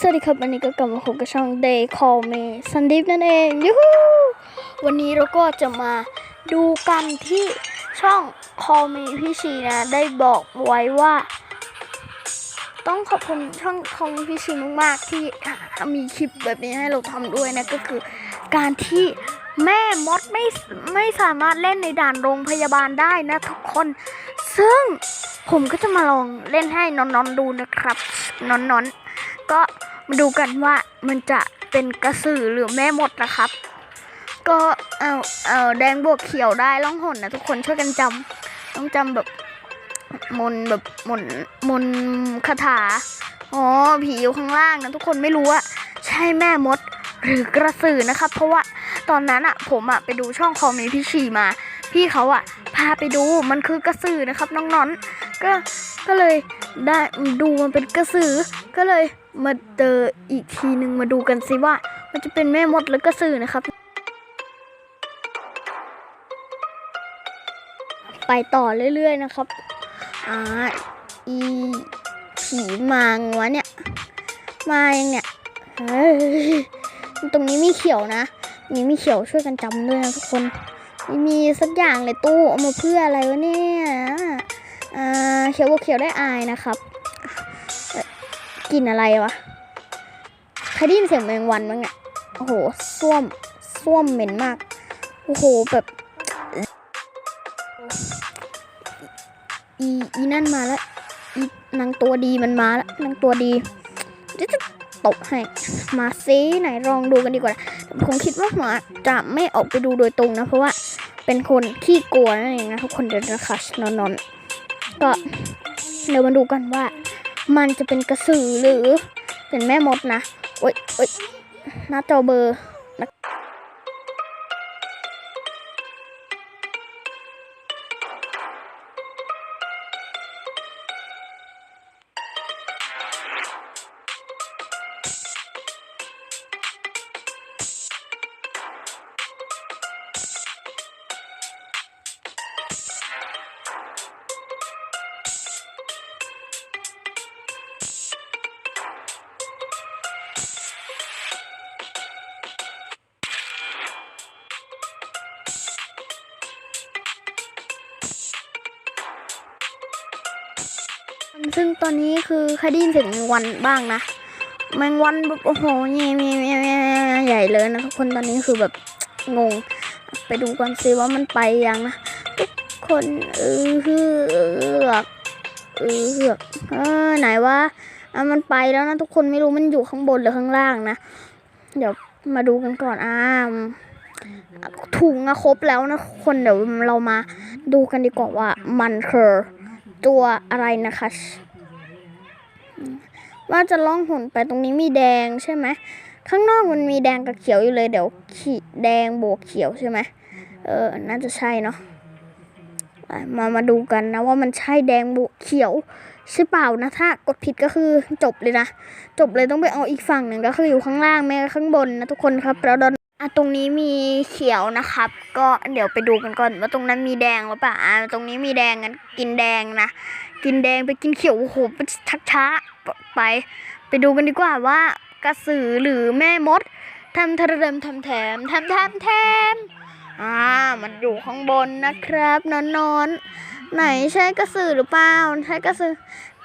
สวัสดีครับวันนี้ก็กลับมาพบกับช่อง Day Call Me สันดิฟนั่นเองยูฮูวันนี้เราก็จะมาดูกันที่ช่อง Call Me พี่ชีนะ ได้บอกไว้ว่า ต้องขอบคุณช่อง Call Me พี่ชีมากๆที่มีคลิปแบบนี้ให้เราทำด้วยนะ ก็คือการที่แม่มดไม่ไม่สามารถเล่นในด่านโรงพยาบาลได้นะทุกคน ซึ่งผมก็จะมาลองเล่นให้นอนๆดูนะครับนอนๆ ก็มาดูกันว่ามันจะเป็นกระสือหรือแม่มดนะครับ ก็เอาเอาแดงบวกเขียวได้ล่องหนนะทุกคนช่วยกันจำต้องจำแบบมนแบบมนมนคาถาอ๋อผีอยู่ข้างล่างนะทุกคนไม่รู้ว่าใช่แม่มดหรือกระสือนะครับ เพราะว่าตอนนั้นอะผมอะไปดูช่องคอมมีพี่ชีมา พี่เขาอะพาไปดูมันคือกระสือนะครับน้องๆก็ก็เลย ได้ดูมันเป็นกระสือ ก็เลยมาเจออีกทีหนึ่งมาดูกันสิว่า มันจะเป็นแม่มดหรือกระสือนะครับ ไปต่อเรื่อย ๆ นะครับอ่าอีผีมางวะเนี่ย มายังเนี่ยเฮ้ยตรงนี้มีเขียวนะนี่มีเขียวช่วยกันจำด้วยนะทุกคนม่มีสักอย่างเลยตู้เอามาเพื่ออะไรวะเนี่ย อ่าเขียวบวกเขียวได้อายนะครับเอ่อกินอะไรวะใครได้ยินเสียงแมงวันบ้างเนี่ยโอ้โหส้วมส้วมเหม็นมาก โอ้โหแบบอีอีนั่นมาแล้วอีนางตัวดีมันมาแล้วนางตัวดีเดี๋ยวจะตบให้มาซิไหนลองดูกันดีกว่าผมคิดว่าหมาจะไม่ออกไปดูโดยตรงนะ เพราะว่าเป็นคนขี้กลัวนั่นเองนะทุกคนเดินนะคะนอนนอนๆ ก็เดี๋ยวมาดูกันว่า มันจะเป็นกระสือหรือเป็นแม่มดนะโอ๊ยโอ๊ยหน้าจอเบอร์ ซึ่งตอนนี้คือครได้ยินเสียงแมงวันบ้างนะแมงวันแบบโอ้โหเงี้ยเงี้ยใหญ่เลยนะทุกคนตอนนี้คือแบบงง ไปดูกันสิว่ามันไปยังนะทุกคนเออเฮือกเออเฮือกเออไหนวะอะมันไปแล้วนะทุกคนไม่รู้มันอยู่ข้างบนหรือข้างล่างนะเดี๋ยวมาดูกันก่อนอ่าถุงอะครบแล้วนะคนเดี๋ยวเรามาดูกันดีกว่าว่ามันคือ ตัวอะไรนะคะ ว่าจะล่องหนไปตรงนี้มีแดงใช่ไหมข้างนอกมันมีแดงกับเขียวอยู่เลยเดี๋ยวขีแดงบวกเขียวใช่ไหมเออน่าจะใช่เนาะมามาดูกันนะว่ามันใช่แดงบวกเขียวใช่เปล่านะถ้ากดผิดก็คือจบเลยนะ จบเลยต้องไปเอาอีกฝั่งหนึ่งก็คืออยู่ข้างล่างไม่ข้างบนนะทุกคนครับแล้วดอน อะตรงนี้มีเขียวนะครับ ก็เดี๋ยวไปดูกันก่อนว่าตรงนั้นมีแดงหรือเปล่าอะตรงนี้มีแดงงั้นกินแดงนะ กินแดงไปกินเขียวโอ้โหมันชักช้าไป ไปดูกันดีกว่าว่ากระสือหรือแม่มดทำทะเรมทำแถมทำทำแถมอ่ามันอยู่ข้างบนนะครับนอนนอนไหนใช่กระสือหรือเปล่าใช่กระสือ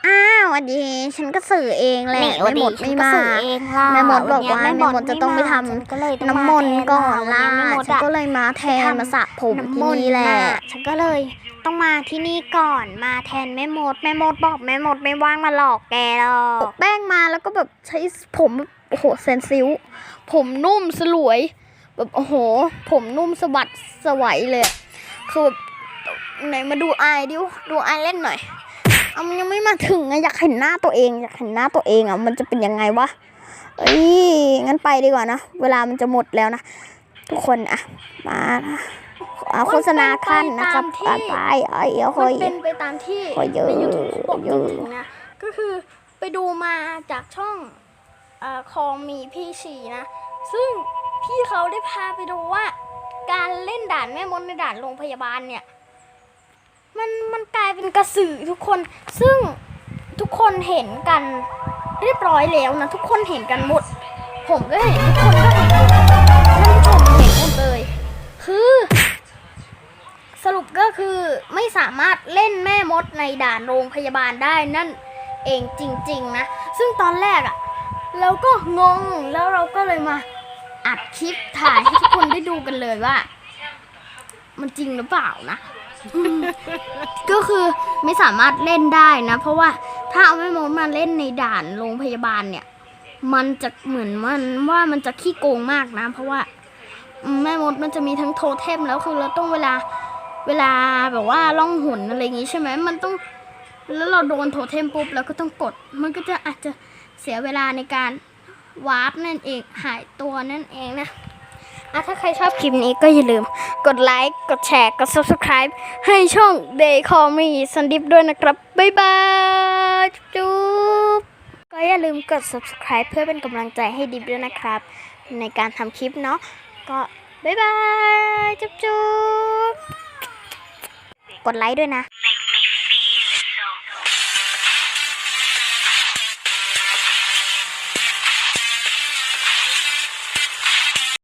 อ้าวสวัสดีฉันกระสือเองแหละไม่หมดไม่มาแม่มดบอกว่าแม่มดจะต้องไปทำก็เลยต้องน้ำมนต์ก่อนล่ะแม่มดฉันอะก็เลยมาแทนมาสระผมที่นี่แหละฉันก็เลยต้องมาที่นี่ก่อนมาแทนแม่มดแม่มดบอกแม่มดไม่ว่างมาหลอกแกหรอกแป้งมาแล้วก็แบบใช้ผมแบบโอ้โหเซนซิลผมนุ่มสลวย แบบโอ้โห ผมนุ่มสะบัดสวัยเลยอะคือแบบไหนมาดูอายดิวดูอายเล่นหน่อย เอามันยังไม่มาถึงอะอยากเห็นหน้าตัวเองอยากเห็นหน้าตัวเองอะมันจะเป็นยังไงวะเอ้ยงั้นไปดีกว่านะเวลามันจะหมดแล้วนะทุกคนอะมาเอาโฆษณาขั้นนะครับไปไปเอ้ยเอ้มันยเป็นไปตามที่โอ้ยเยอะในยูทูบบอกเยอะจริงๆนะก็คือไปดูมาจากช่องอาคองมีพี่ชีนะ ซึ่งพี่เขาได้พาไปดูว่า การเล่นด่านแม่มดในด่านโรงพยาบาลเนี่ย มันมันกลายเป็นกระสือทุกคน ซึ่งทุกคนเห็นกันเรียบร้อยแล้วนะ ทุกคนเห็นกันหมด ผมก็เห็นทุกคนก็เห็นหมดท่านผู้ชมเห็นหมดเลย คือ สรุปก็คือไม่สามารถเล่นแม่มดในด่านโรงพยาบาลได้นั่นเองจริง ๆ นะ ซึ่งตอนแรกอะเราก็งงแล้วเราก็เลยมาอัดคลิปถ่ายให้ทุกคนได้ดูกันเลยว่า มันจริงหรือเปล่านะ ก็คือไม่สามารถเล่นได้นะ เพราะว่าถ้าเอาแม่มดมาเล่นในด่านโรงพยาบาลเนี่ย มันจะเหมือนมันว่ามันจะขี้โกงมากนะ เพราะว่าแม่มดมันจะมีทั้งโทเทมแล้วคือเราต้องเวลาเวลาแบบว่าล่องหนอะไรอย่างงี้ใช่ไหมมันต้อง แล้วเราโดนโทเทมปุ๊บแล้วก็ต้องกด มันก็จะอาจจะเสียเวลาในการวาร์ปนั่นเองหายตัวนั่นเองนะ อะถ้าใครชอบคลิปนี้ก็อย่าลืม กดไลค์ กดแชร์ กด subscribe ให้ช่อง Day Call Me สันดิบด้วยนะครับ บ๊ายบาย จุ๊บ ก็อย่าลืมกด subscribe เพื่อเป็นกำลังใจให้ดิบด้วยนะครับ ในการทำคลิปเนาะ ก็บ๊ายบาย จุ๊บจุ๊บกดไลค์ด้วยนะ